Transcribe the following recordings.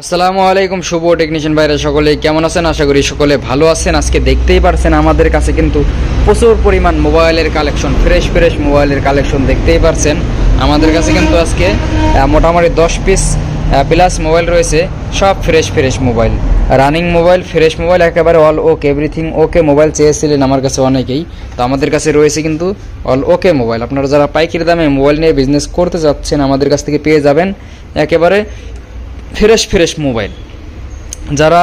আসসালামু আলাইকুম শুভ টেকনিশিয়ান ভাইরা সকলে, কেমন আছেন? আশা করি সকলে ভালো আছেন। আজকে দেখতেই পারছেন আমাদের কাছে কিন্তু প্রচুর পরিমাণ মোবাইলের কালেকশন ফ্রেশ ফ্রেশ মোবাইলের কালেকশন দেখতেই পারছেন। আমাদের কাছে কিন্তু আজকে মোটামুটি দশ পিস প্লাস মোবাইল রয়েছে, সব fresh fresh mobile. Running mobile fresh mobile, একেবারে all okay everything okay mobile চেয়েছিলেন আমার কাছে অনেকেই। তো আমাদের কাছে রয়েছে কিন্তু অল ওকে মোবাইল। আপনারা যারা পাইকারি দামে মোবাইল নিয়ে বিজনেস করতে যাচ্ছেন, আমাদের কাছ থেকে পেয়ে যাবেন। একেবারে ফ্রেশ ফ্রেশ মোবাইল। যারা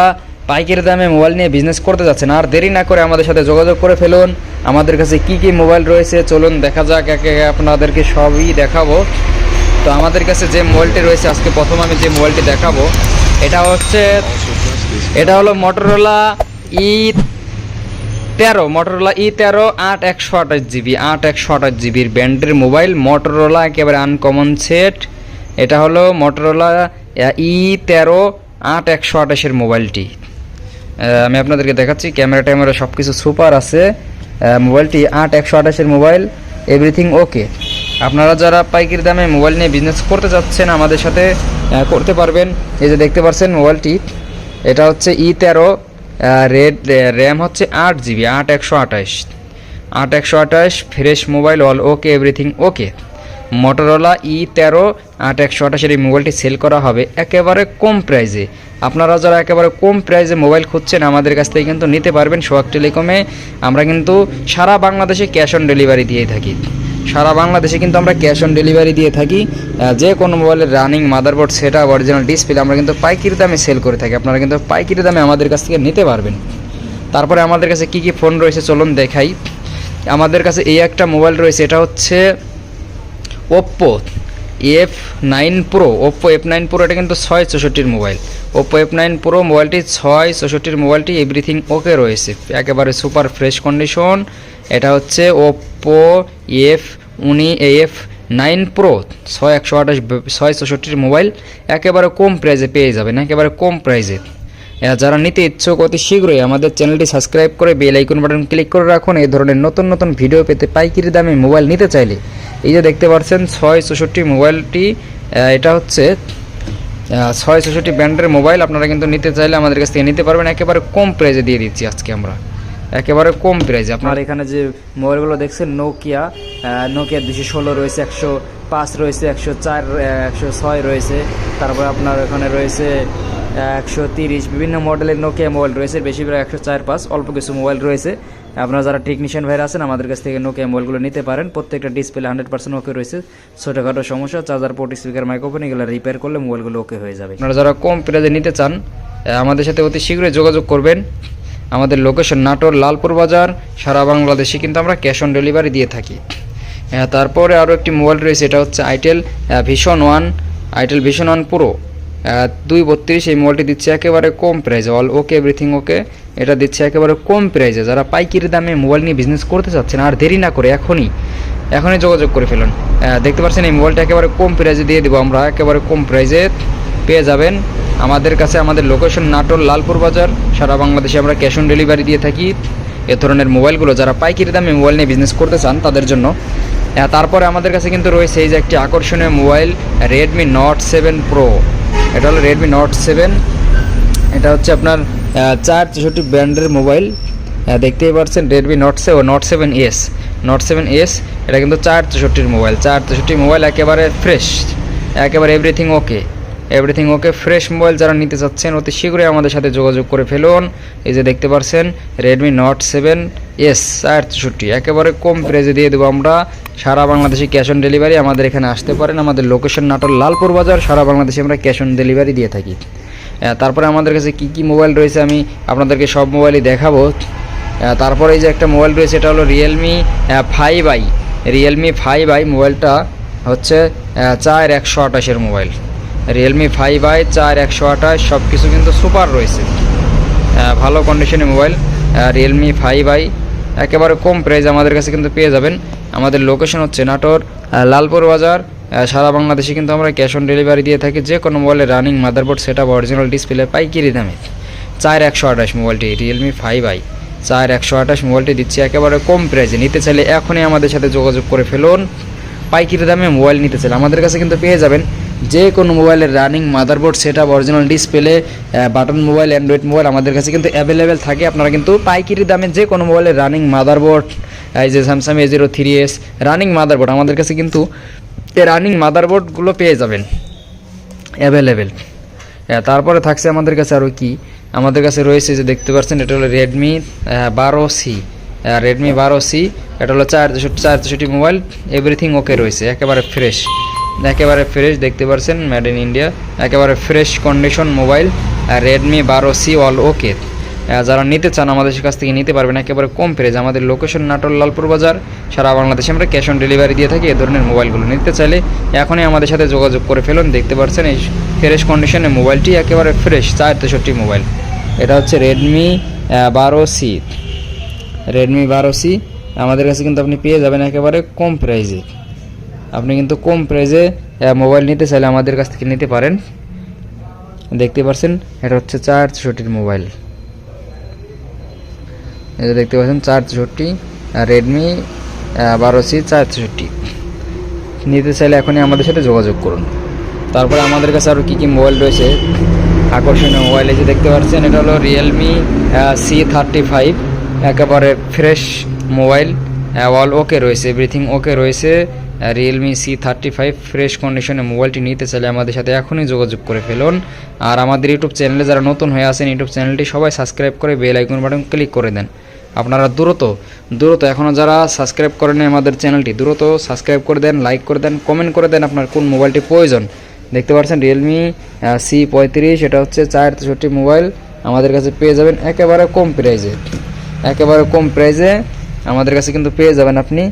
পাইকারি দামে মোবাইল নিয়ে বিজনেস করতে যাচ্ছেন, আর দেরি না করে আমাদের সাথে যোগাযোগ করে ফেলুন। আমাদের কাছে কি কি মোবাইল রয়েছে, চলুন দেখা যাক, একে আপনাদেরকে সবই দেখাবো। তো আমাদের কাছে যে মোবাইলটি রয়েছে, আজকে প্রথম আমি যে মোবাইলটি দেখাবো, এটা হচ্ছে, এটা হলো মটোরোলা ই তেরো মটোরোলা ই তেরো, আট একশো আঠাশ জিবি, আট একশো আঠাশ জিবির ব্যান্ডের মোবাইল মটোরোলা একেবারে আনকমন সেট এটা হলো মটোরোলা ই তেরো আট একশো আঠাশের মোবাইলটি। আমি আপনাদেরকে দেখাচ্ছি, ক্যামেরা ট্যামেরা সব কিছু সুপার আছে। মোবাইলটি আট একশো আঠাশের মোবাইল, এভরিথিং ওকে। আপনারা যারা পাইকারি দামে মোবাইল নিয়ে বিজনেস করতে যাচ্ছেন আমাদের সাথে করতে পারবেন। এই যে দেখতে পাচ্ছেন মোবাইলটি, এটা হচ্ছে ই তেরো রেড র্যাম হচ্ছে আট জিবি, আট একশো আঠাশ। আট একশো আঠাশ, fresh mobile, all okay, everything okay. Motorola E তেরো আট একশো আঠাশের এই মোবাইলটি সেল করা হবে একেবারে কম প্রাইজে আপনারা যারা একেবারে কম প্রাইজে মোবাইল খুঁজছেন, আমাদের কাছ থেকে কিন্তু নিতে পারবেন সোয়াক টেলিকমে। আমরা কিন্তু সারা বাংলাদেশে ক্যাশ অন ডেলিভারি দিয়ে থাকি। সারা বাংলাদেশে কিন্তু আমরা ক্যাশ অন ডেলিভারি দিয়ে থাকি। যে কোনো মোবাইলের running, motherboard set original display আমরা কিন্তু পাইকারি দামে সেল করে থাকি। আপনারা কিন্তু পাইকারি দামে আমাদের কাছ থেকে নিতে পারবেন। তারপরে আমাদের কাছে কি কি ফোন রয়েছে চলুন দেখাই। আমাদের কাছে এই একটা মোবাইল রয়েছে, এটা হচ্ছে Oppo F nine pro Oppo F nine pro এটা কিন্তু ছয় চৌষট্টির mobile Oppo F nine pro মোবাইলটি ছয় চৌষট্টির মোবাইলটি এভরিথিং ওকে রয়েছে। একেবারে সুপার ফ্রেশ কন্ডিশন এটা হচ্ছে ওপ্পো এফ উনি এফ নাইন প্রো ছয় একশো আঠাশ, ছয় চৌষট্টির মোবাইল একেবারে কম প্রাইজে পেয়ে যাবেন, একেবারে কম প্রাইজে যারা নিতে ইচ্ছুক, অতি শীঘ্রই আমাদের চ্যানেলটি সাবস্ক্রাইব করে বেল আইকন বাটন ক্লিক করে রাখুন। এই ধরনের নতুন নতুন ভিডিও পেতে পাইকারি দামে মোবাইল নিতে চাইলে এই যে দেখতে পাচ্ছেন ছয় চৌষট্টি মোবাইলটি এটা হচ্ছে ছয় চৌষট্টি ব্র্যান্ডের মোবাইল। আপনারা কিন্তু নিতে চাইলে আমাদের কাছ থেকে নিতে পারবেন। একেবারে কম প্রাইজে দিয়ে দিচ্ছি আজকে আমরা। একেবারে কম প্রাইজে। আপনার এখানে যে মোবাইলগুলো দেখছেন নোকিয়া নোকিয়া দুশো ষোলো রয়েছে, একশো পাঁচ রয়েছে, একশো চার একশো ছয় রয়েছে। তারপর আপনার এখানে রয়েছে একশো তিরিশ। বিভিন্ন মডেলের নোকিয়া মোবাইল রয়েছে, বেশিরভাগ একশো চার পাঁচ, অল্প কিছু মোবাইল রয়েছে। আপনারা যারা টেকনিশিয়ান ভাইরা আছেন, আমাদের কাছ থেকে নোকিয়া মোবাইলগুলো নিতে পারেন। প্রত্যেকটা ডিসপ্লে হান্ড্রেড পার্সেন্ট ওকে রয়েছে। ছোটোখাটো সমস্যা চার্জার পোর্ট স্পিকার মাইক্রোফোন এগুলো রিপেয়ার করলে মোবাইলগুলো ওকে হয়ে যাবে। আপনারা যারা কম প্রাইজে নিতে চান আমাদের সাথে অতি শীঘ্রই যোগাযোগ করবেন। আমাদের লোকেশন নাটোর লালপুর বাজার, সারা বাংলাদেশে কিন্তু আমরা ক্যাশ অন ডেলিভারি দিয়ে থাকি। তারপরে আরও একটি মোবাইল রয়েছে, এটা হচ্ছে itel Vision one itel Vision one pro দুই বত্রিশ, এই মোবাইলটি দিচ্ছে একেবারে কম প্রাইজে অল ওকে এভরিথিং ওকে এটা দিচ্ছে একেবারে কম প্রাইজে যারা পাইকারি দামে মোবাইল নিয়ে বিজনেস করতে চাচ্ছেন, আর দেরি না করে এখনই এখনই যোগাযোগ করে ফেলুন। দেখতে পাচ্ছেন এই মোবাইলটা একেবারে কম প্রাইজে দিয়ে দেবো আমরা, একেবারে কম প্রাইজে পেয়ে যাবেন। আমাদের কাছে আমাদের লোকেশন নাটোর লালপুর বাজার, সারা বাংলাদেশে আমরা ক্যাশ অন ডেলিভারি দিয়ে থাকি। এ ধরনের মোবাইলগুলো যারা পাইকারি দামে মোবাইল নিয়ে বিজনেস করতে চান, তাদের জন্য। তারপরে আমাদের কাছে কিন্তু রয়েছে এই যে একটি আকর্ষণীয় mobile Redmi Note seven pro এটা হলো রেডমি নট সেভেন এটা হচ্ছে আপনার চার চৌষট্টি ব্র্যান্ডের মোবাইল। দেখতেই পাচ্ছেন Redmi Note seven Note seven S Note seven S এটা কিন্তু চার চৌষট্টির মোবাইল। চার চৌষট্টি মোবাইল একেবারে ফ্রেশ একেবারে everything okay everything okay fresh mobile যারা নিতে চাচ্ছেন, অতি শীঘ্রই আমাদের সাথে যোগাযোগ করে ফেলুন। এই যে দেখতে পাচ্ছেন রেডমি নট সেভেন এস চার একেবারে কম প্রাইজে দিয়ে দেবো আমরা। সারা বাংলাদেশে ক্যাশ অন ডেলিভারি আমাদের এখানে আসতে পারেন। আমাদের লোকেশন নাটোর লালপুর বাজার। সারা বাংলাদেশে আমরা ক্যাশ অন ডেলিভারি দিয়ে থাকি। তারপরে আমাদের কাছে কি কি মোবাইল রয়েছে আমি আপনাদেরকে সব মোবাইলই দেখাবো। তারপরে এই যে একটা মোবাইল রয়েছে, এটা হলো Realme five i Realme five i মোবাইলটা হচ্ছে চার একশো আঠাশের মোবাইল রিয়েলমি ফাইভ আই চার একশো আঠাশ সব কিছু কিন্তু সুপার রয়েছে। ভালো কন্ডিশনের মোবাইল রিয়েলমি ফাইভ আই একেবারে কম প্রাইস আমাদের কাছে কিন্তু পেয়ে যাবেন। আমাদের লোকেশন হচ্ছে নাটোর লালপুর বাজার সারা বাংলাদেশে কিন্তু আমরা ক্যাশ অন ডেলিভারি দিয়ে থাকি। যে কোনো মোবাইলের running motherboard set up original display পাইকারি দামে। চার একশো আঠাশ মোবাইলটি রিয়েলমি ফাইভ আই চার একশো আঠাশ মোবাইলটি দিচ্ছি একেবারে কম প্রাইসে নিতে চাইলে এখনই আমাদের সাথে যোগাযোগ করে ফেলুন। পাইকারি দামে মোবাইল নিতে চাইলে আমাদের কাছে কিন্তু পেয়ে যাবেন। যে কোনো মোবাইলের running motherboard set up original display button mobile Android mobile আমাদের কাছে কিন্তু অ্যাভেলেবেল থাকে। আপনারা কিন্তু পাইকারি দামে যে কোনো মোবাইলের রানিং মাদারবোর্ড, এই যে Samsung A zero three S running motherboard আমাদের কাছে কিন্তু রানিং মাদারবোর্ডগুলো পেয়ে যাবেন। অ্যাভেলেবেল তারপরে থাকছে আমাদের কাছে আরও কি? আমাদের কাছে রয়েছে যে দেখতে পাচ্ছেন, এটা হলো রেডমি বারো সি রেডমি বারো সি এটা হলো চার চার মোবাইল এভরিথিং ওকে রয়েছে, একেবারে ফ্রেশ একেবারে ফ্রেশ দেখতে পাচ্ছেন মেড ইন ইন্ডিয়া একেবারে ফ্রেশ কন্ডিশন মোবাইল রেডমি বারো সি অল ওকে যারা নিতে চান আমাদের কাছ থেকে নিতে পারবেন, একেবারে কম প্রাইজ আমাদের লোকেশন নাটোর লালপুর বাজার, সারা বাংলাদেশে আমরা ক্যাশ অন ডেলিভারি দিয়ে থাকি এ ধরনের মোবাইলগুলো নিতে চাইলে এখনই আমাদের সাথে যোগাযোগ করে ফেলুন। দেখতে পাচ্ছেন এই ফ্রেশ কন্ডিশনে মোবাইলটি একেবারে ফ্রেশ চার তেষট্টি মোবাইল এটা হচ্ছে রেডমি বারো সি রেডমি বারো সি আমাদের কাছে কিন্তু আপনি পেয়ে যাবেন একেবারে কম প্রাইজে আপনি কিন্তু কম প্রাইজে মোবাইল নিতে চাইলে আমাদের কাছ থেকে নিতে পারেন। দেখতে পাচ্ছেন, এটা হচ্ছে চার চৌষট্টির মোবাইল যে দেখতে পাচ্ছেন, চার চৌষট্টি রেডমি বারো সি চার চৌষট্টি। নিতে চাইলে এখনই আমাদের সাথে যোগাযোগ করুন। তারপরে আমাদের কাছে আরও কী কী মোবাইল রয়েছে, আকর্ষণীয় মোবাইল যে দেখতে পাচ্ছেন, এটা হলো রিয়েলমি সি থার্টি ফাইভ একেবারে ফ্রেশ মোবাইল অল ওকে রয়েছে এভরিথিং ওকে রয়েছে। Realme C thirty five fresh কন্ডিশনে মোবাইলটি নিতে চাইলে আমাদের সাথে এখনই যোগাযোগ করে ফেলুন। আর আমাদের ইউটিউব চ্যানেলে যারা নতুন হয়ে আছেন ইউটিউব চ্যানেলটি সবাই সাবস্ক্রাইব করে বেল আইকন বাটন ক্লিক করে দেন। আপনারা দ্রুত দ্রুত এখনও যারা সাবস্ক্রাইব করেন আমাদের চ্যানেলটি দ্রুত সাবস্ক্রাইব করে দেন লাইক করে দেন কমেন্ট করে দেন আপনার কোন মোবাইলটি প্রয়োজন। দেখতে পাচ্ছেন রিয়েলমি সি পঁয়ত্রিশ, এটা হচ্ছে চার তেষট্টি মোবাইল আমাদের কাছে পেয়ে যাবেন একেবারে কম প্রাইজে একেবারে কম প্রাইজে আমাদের কাছে কিন্তু পেয়ে যাবেন আপনি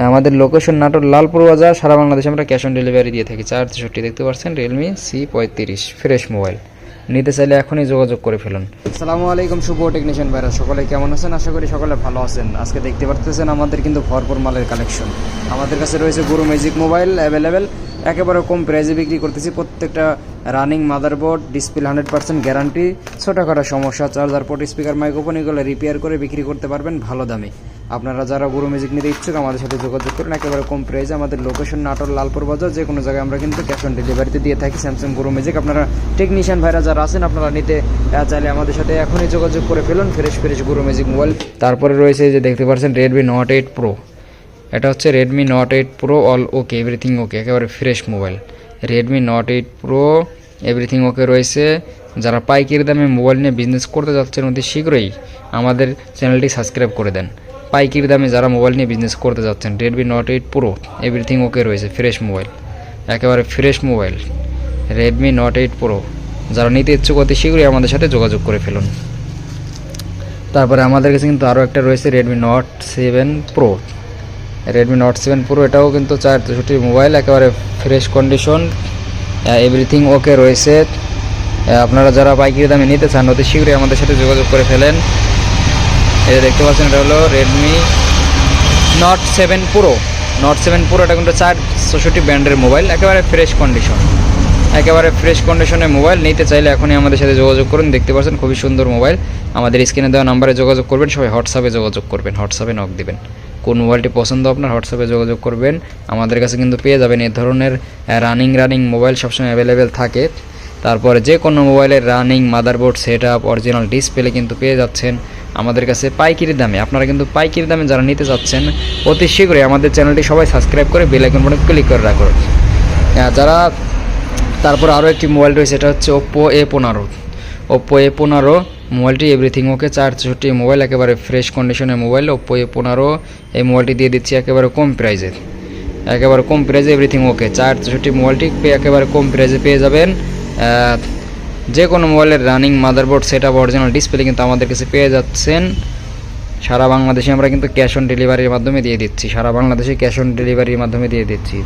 আমাদের লোকেশন নাটোর লালপুর বাজার, সারা বাংলাদেশে আমরা ক্যাশ অন ডেলিভারি দিয়ে থাকি। চার তেষট্টি দেখতে পাচ্ছেন রিয়েলমি সি পঁয়ত্রিশ ফ্রেশ মোবাইল নিতে চাইলে এখনই যোগাযোগ করে ফেলুন। আসসালামু আলাইকুম, শুভ টেকনিশিয়ান ভাইরা। সকলে কেমন আছেন? আশা করি সকলে ভালো আছেন। আজকে দেখতে পারতেছেন আমাদের কিন্তু ভরপুর মালের কালেকশন আমাদের কাছে রয়েছে গুরু ম্যাজিক মোবাইল অ্যাভেলেবেল একেবারে কম প্রাইজে বিক্রি করতেছি। প্রত্যেকটা running motherboard, display hundred percent guarantee, ছোটোখাটো সমস্যা, চার্জার পোর্ট, স্পিকার, মাইক্রোফোন, এগুলো রিপেয়ার করে বিক্রি করতে পারবেন ভালো দামে। আপনারা যারা গুরু মিউজিক নিতে ইচ্ছুক, আমাদের সাথে যোগাযোগ করুন, একেবারে কম প্রাইজে আমাদের লোকেশন নাটোর লালপুর বাজার যে কোনো জায়গায় আমরা কিন্তু ক্যাশ অন ডেলিভারিতে দিয়ে থাকি স্যামসাং গুরু মিউজিক আপনারা টেকনিশিয়ান ভাইরা যারা আছেন, আপনারা নিতে চাইলে আমাদের সাথে এখনই যোগাযোগ করে ফেলুন fresh fresh Guru music mobile তারপরে রয়েছে যে দেখতে পাচ্ছেন রেডমি নট এইট প্রো এটা হচ্ছে Redmi note eight pro all okay everything okay একেবারে fresh mobile Redmi note eight pro everything okay রয়েছে। যারা পাইকারি দামে মোবাইল নিয়ে বিজনেস করতে যাচ্ছেন অতি শীঘ্রই আমাদের চ্যানেলটি সাবস্ক্রাইব করে দেন। পাইকারি দামে যারা মোবাইল নিয়ে বিজনেস করতে যাচ্ছেন Redmi note eight pro everything okay রয়েছে ফ্রেশ মোবাইল একেবারে fresh mobile Redmi note eight pro যারা নিতে ইচ্ছুক অতি শীঘ্রই আমাদের সাথে যোগাযোগ করে ফেলুন। তারপরে আমাদের কাছে কিন্তু আরও একটা রয়েছে Redmi note seven pro Redmi note seven pro এটাও কিন্তু চার চৌষট্টি মোবাইল একেবারে ফ্রেশ কন্ডিশন এভরিথিং ওকে রয়েছে। আপনারা যারা পাইকারি দামে নিতে চান, অতি শীঘ্রই আমাদের সাথে যোগাযোগ করে ফেলেন। যে দেখতে পাচ্ছেন, এটা হলো Redmi note seven pro note seven pro এটা কিন্তু চার চৌষট্টি ব্র্যান্ডের মোবাইল একেবারে ফ্রেশ কন্ডিশন একেবারে ফ্রেশ কন্ডিশনের মোবাইল নিতে চাইলে এখনই আমাদের সাথে যোগাযোগ করুন। দেখতে পাচ্ছেন, খুবই সুন্দর মোবাইল আমাদের স্ক্রিনে দেওয়া নাম্বারে যোগাযোগ করবেন, সবাই হোয়াটসঅ্যাপে যোগাযোগ করবেন হোয়াটসঅ্যাপে নক দিবেন। কোন মোবাইলটি পছন্দ আপনার হোয়াটসঅ্যাপে যোগাযোগ করবেন। আমাদের কাছে কিন্তু পেয়ে যাবেন এই ধরনের রানিং রানিং মোবাইল সবসময় অ্যাভেলেবেল থাকে। তারপরে যে কোনো মোবাইলের running motherboard set up original display কিন্তু পেয়ে যাচ্ছেন আমাদের কাছে পাইকারি দামে। আপনারা কিন্তু পাইকারি দামে যারা নিতে চাচ্ছেন, অতি শীঘ্রই আমাদের চ্যানেলটি সবাই সাবস্ক্রাইব করে বেল আইকন বাটন ক্লিক করে রাখুন। যারা, তারপর আরও একটি মোবাইল রয়েছে এটা হচ্ছে ওপ্পো এ পনেরো। ওপ্পো এ পনেরো মোবাইলটি এভরিথিং, ওকে? চার চৌষট্টি মোবাইল, একেবারে ফ্রেশ কন্ডিশনের মোবাইল ওপ্পো এ পনেরো। এই মোবাইলটি দিয়ে দিচ্ছি একেবারে কম প্রাইজে একেবারে কম প্রাইজে এভরিথিং, ওকে? চার চৌষট্টি মোবাইলটি একেবারে কম প্রাইজে পেয়ে যাবেন। যে কোনো মোবাইলের running motherboard set up original display কিন্তু আমাদের কাছে পেয়ে যাচ্ছেন। সারা বাংলাদেশে আমরা কিন্তু ক্যাশ অন ডেলিভারির মাধ্যমে দিয়ে দিচ্ছি। সারা বাংলাদেশে ক্যাশ অন ডেলিভারির মাধ্যমে দিয়ে দিচ্ছি।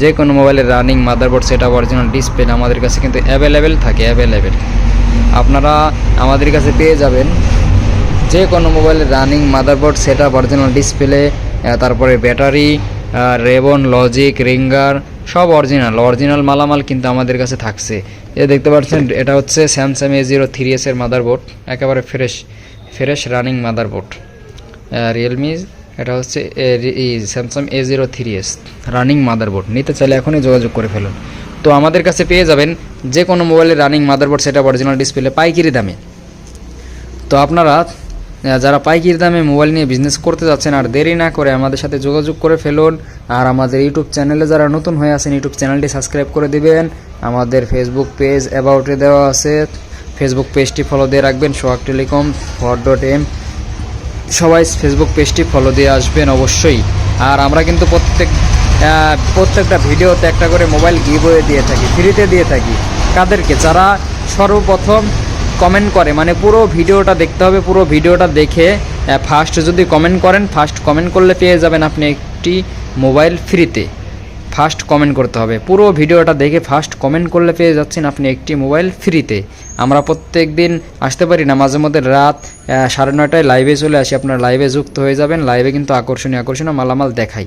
যে কোনো মোবাইলের running motherboard set up original display আমাদের কাছে কিন্তু অ্যাভেলেবেল থাকে অ্যাভেলেবেল আপনারা আমাদের কাছে পেয়ে যাবেন যে কোনো মোবাইলের running motherboard set up original display তারপরে ব্যাটারি রেবন লজিক রিঙ্গার সব অরিজিনাল অরিজিনাল মালামাল কিন্তু আমাদের কাছে থাকছে। এ দেখতে পাচ্ছেন, এটা হচ্ছে Samsung A zero three S এর মাদারবোর্ড একেবারে fresh fresh running motherboard Realme এটা হচ্ছে Samsung A zero three S running motherboard নিতে চাইলে এখনই যোগাযোগ করে ফেলুন। তো আমাদের কাছে পেয়ে যাবেন যে কোনো মোবাইলের রানিং মাদারবোর্ড সেটা অরিজিনাল ডিসপ্লে পাইকারি দামে। তো আপনারা যারা পাইকারি দামে মোবাইল নিয়ে বিজনেস করতে যাচ্ছেন আর দেরি না করে আমাদের সাথে যোগাযোগ করে ফেলুন আর আমাদের ইউটিউব চ্যানেলে যারা নতুন হয়ে আছেন ইউটিউব চ্যানেলটি সাবস্ক্রাইব করে দিবেন। আমাদের ফেসবুক পেজ অ্যাবাউটে দেওয়া আছে। ফেসবুক পেজটি ফলো দিয়ে রাখবেন। Sohag telecom, for dot M. সবাই ফেসবুক পেজটি ফলো দিয়ে আসবেন অবশ্যই। আর আমরা কিন্তু প্রত্যেক প্রত্যেকটা ভিডিওতে একটা করে মোবাইল গিভওয়ে দিয়ে থাকি ফ্রিতে দিয়ে থাকি। কাদেরকে? যারা সর্বপ্রথম কমেন্ট করে মানে পুরো ভিডিওটা দেখতে হবে, পুরো ভিডিওটা দেখে ফার্স্ট যদি কমেন্ট করেন ফার্স্ট কমেন্ট করলে পেয়ে যাবেন আপনি একটি মোবাইল ফ্রিতে ফার্স্ট কমেন্ট করতে হবে। পুরো ভিডিওটা দেখে ফার্স্ট কমেন্ট করলে পেয়ে যাচ্ছেন আপনি একটি মোবাইল ফ্রিতে আমরা প্রত্যেক দিন আসতে পারি না, মাঝে মধ্যে রাত সাড়ে নয়টায় লাইভে চলে আসি, আপনার লাইভে যুক্ত হয়ে যাবেন লাইভে কিন্তু আকর্ষণীয় আকর্ষণীয় মালামাল দেখাই।